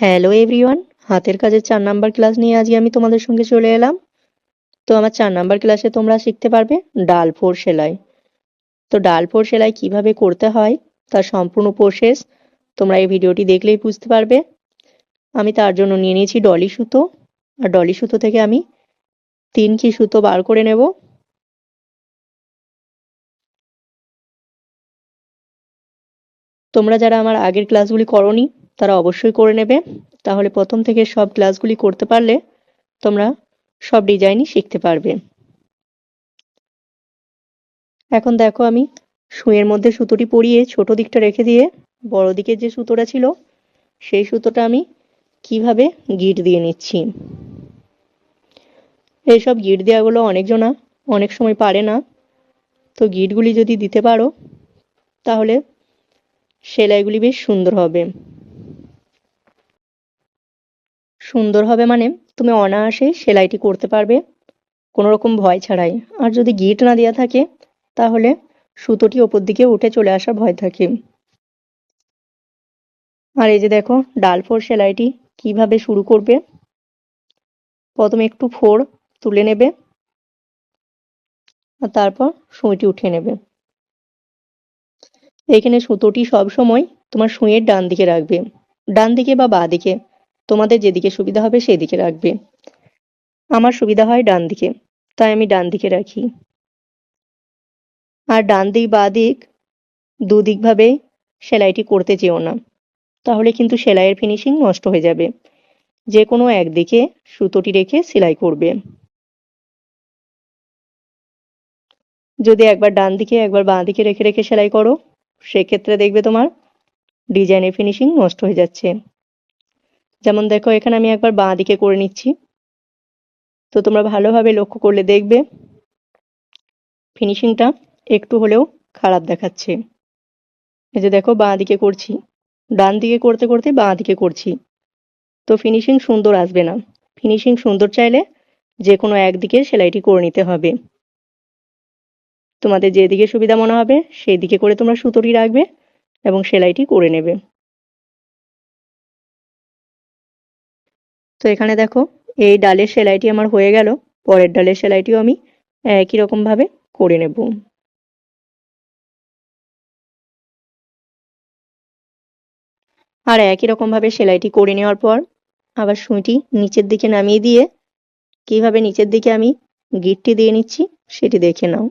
Hello everyone হাতের কাজের চার নাম্বার ক্লাস নিয়ে আজকে আমি তোমাদের সঙ্গে চলে এলাম। তো আমার চার নাম্বার ক্লাসে তোমরা শিখতে পারবে ডাল ফোর সেলাই। তো ডাল ফোর সেলাই কীভাবে করতে হয় তার সম্পূর্ণ প্রসেস তোমরা এই ভিডিওটি দেখলেই বুঝতে পারবে। আমি তার জন্য নিয়ে নিয়েছি ডলি সুতো। আর ডলি সুতো থেকে আমি তিন কি সুতো বার করে নেব। তোমরা যারা আমার আগের ক্লাসগুলি করনি তারা অবশ্যই করে নেবে। তাহলে প্রথম থেকে সব ক্লাসগুলি করতে পারলে তোমরা সব ডিজাইনই শিখতে পারবে। এখন দেখো আমি সুঁয়ের মধ্যে সুতোটি পরিয়ে ছোট দিকটা রেখে দিয়ে বড় দিকের যে সুতোটা ছিল, সেই সুতোটা আমি কীভাবে গিট দিয়ে নিচ্ছি? এইসব গিট দেওয়াগুলো অনেকজনা অনেক সময় পারে না। তো গিটগুলি যদি দিতে পারো, তাহলে সেলাইগুলি বেশ সুন্দর হবে। সুন্দর হবে মানে তুমি অনায়াসে সেলাইটি করতে পারবে। কোনো রকম ভয় ছাড়াই। আর যদি গিট না দেওয়া থাকে, তাহলে সুতোটি ওপর দিকে উঠে চলে আসার ভয় থাকে। আর এই যে দেখো ডাল ফোর সেলাইটি কীভাবে শুরু করবে? প্রথমে একটু ফোর তুলে নেবে। আর তারপর সুঁইটি উঠিয়ে নেবে। এখানে সুতোটি সব সময় তোমার সুঁইয়ের ডান দিকে রাখবে। ডান দিকে বা বাঁ দিকে। তোমাদের যেদিকে সুবিধা হবে সেই দিকে রাখবে। আমার সুবিধা হয় ডান দিকে, তাই আমি ডান দিকে রাখি। আর ডান দিক, বা দিক দুদিকভাবে সেলাইটি করতে চেও না, তাহলে কিন্তু সেলাইয়ের ফিনিশিং নষ্ট হয়ে যাবে। যে কোনো একদিকে সুতোটি রেখে সেলাই করবে। যদি একবার ডান দিকে, একবার বাঁ দিকে রেখে রেখে সেলাই করো, সেক্ষেত্রে দেখবে তোমার ডিজাইনের ফিনিশিং নষ্ট হয়ে যাচ্ছে। যেমন দেখো, এখানে আমি একবার বাঁ দিকে করে নিচ্ছি। তো তোমরা ভালোভাবে লক্ষ্য করলে দেখবে ফিনিশিংটা একটু হলেও খারাপ দেখাচ্ছে। এই যে দেখো, বাঁ দিকে করছি। ডান দিকে করতে করতে বাঁ দিকে করছি। তো ফিনিশিং সুন্দর আসবে না। ফিনিশিং সুন্দর চাইলে যে কোনো একদিকে সেলাইটি করে নিতে হবে। তোমাদের যেদিকে সুবিধা মনে হবে সেই দিকে করে তোমরা সুতোটি রাখবে এবং সেলাইটি করে নেবে। তো এখানে দেখো, এই ডালের সেলাইটি আমার হয়ে গেল। পরের ডালের সেলাইটিও আমি একই রকমভাবে করে নেব। আর একই রকমভাবে সেলাইটি করে নেওয়ার পর আবার সুইটি নিচের দিকে নামিয়ে দিয়ে কীভাবে নিচের দিকে আমি গিটটি দিয়ে নিচ্ছি সেটি দেখে নাও।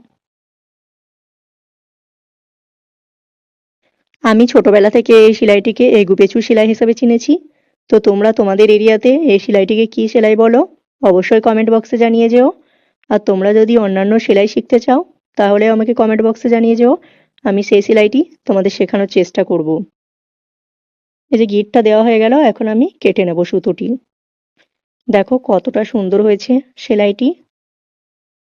আমি ছোটবেলা থেকে এই সেলাইটিকে এগুপেছু সেলাই হিসাবে চিনেছি। তো তোমরা তোমাদের এরিয়াতে এই সেলাইটিকে কি সেলাই বলো? অবশ্যই কমেন্ট বক্সে জানিয়ে যেও। আর তোমরা যদি অন্যান্য সেলাই শিখতে চাও, তাহলে আমাকে কমেন্ট বক্সে জানিয়ে যেও। আমি সেই সেলাইটি তোমাদের শেখানোর চেষ্টা করব। এই যে গিটটা দেওয়া হয়ে গেল, এখন আমি কেটে নেব সুতোটি। দেখো কতটা সুন্দর হয়েছে সেলাইটি।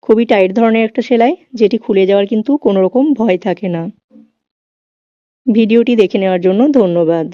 খুবই টাইট ধরনের একটা সেলাই, যেটি খুলে যাওয়ার কিন্তু কোনো রকম ভয় থাকে না। ভিডিওটি দেখে নেওয়ার জন্য ধন্যবাদ।